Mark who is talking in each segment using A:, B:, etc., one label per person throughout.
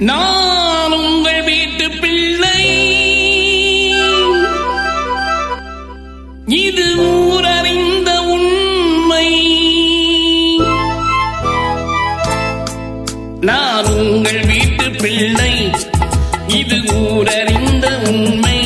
A: நான் உங்கள் வீட்டு பிள்ளை. இது ஊரறிந்த உண்மை. நான் உங்கள் வீட்டு பிள்ளை. இது ஊரறிந்த உண்மை.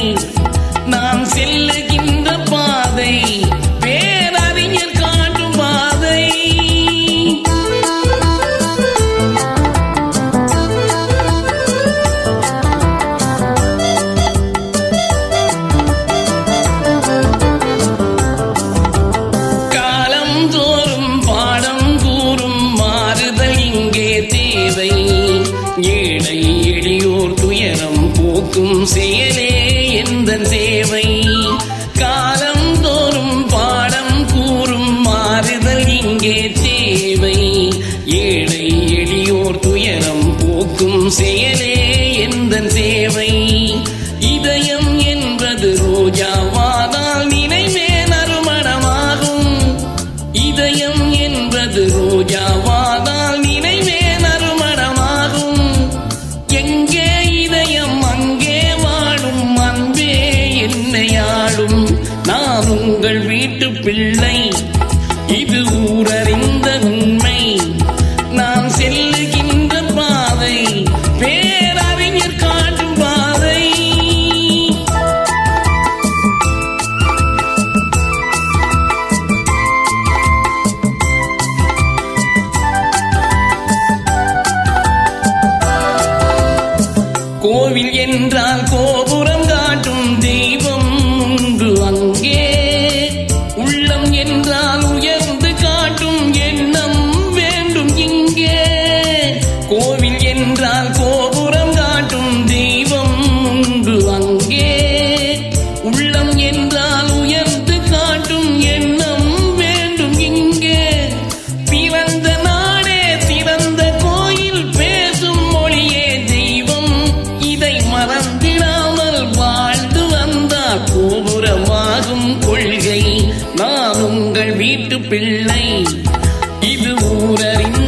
A: போக்கும் செயலே எந்த சேவை காலம் தோறும் பாடம் கூறும் மாறுதல் இங்கே உங்கள் வீட்டு பிள்ளை. இது ஊரறிந்த உண்மை. நாம் செல்லுகின்ற பாதை பேரறிஞர் காட்டும் பாதை. கோவில் என்றால் கோ மறந்திடாமல் வாழ்ந்து வந்தால் கோபுரமாகும் கொள்கை. நான் உங்கள் வீட்டு பிள்ளை. இது ஊரறிந்த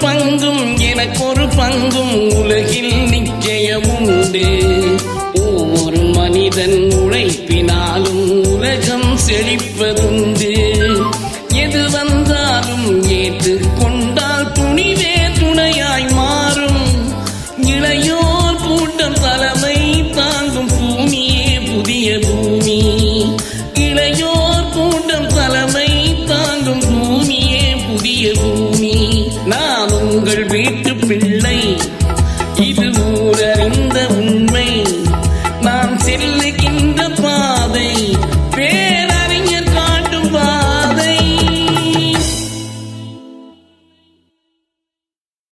A: பங்கும் எனக்கொரு பங்கும் உலகில் நிச்சயம் உண்டு ஒவ்வொரு மனிதன் உழைப்பினாலும் உலகம் செழிப்பதுண்டு. எது வந்தாலும் ஏற்று கொண்டால் துணிவே துணையாய் மாறும். இளையோர் கூட்டம்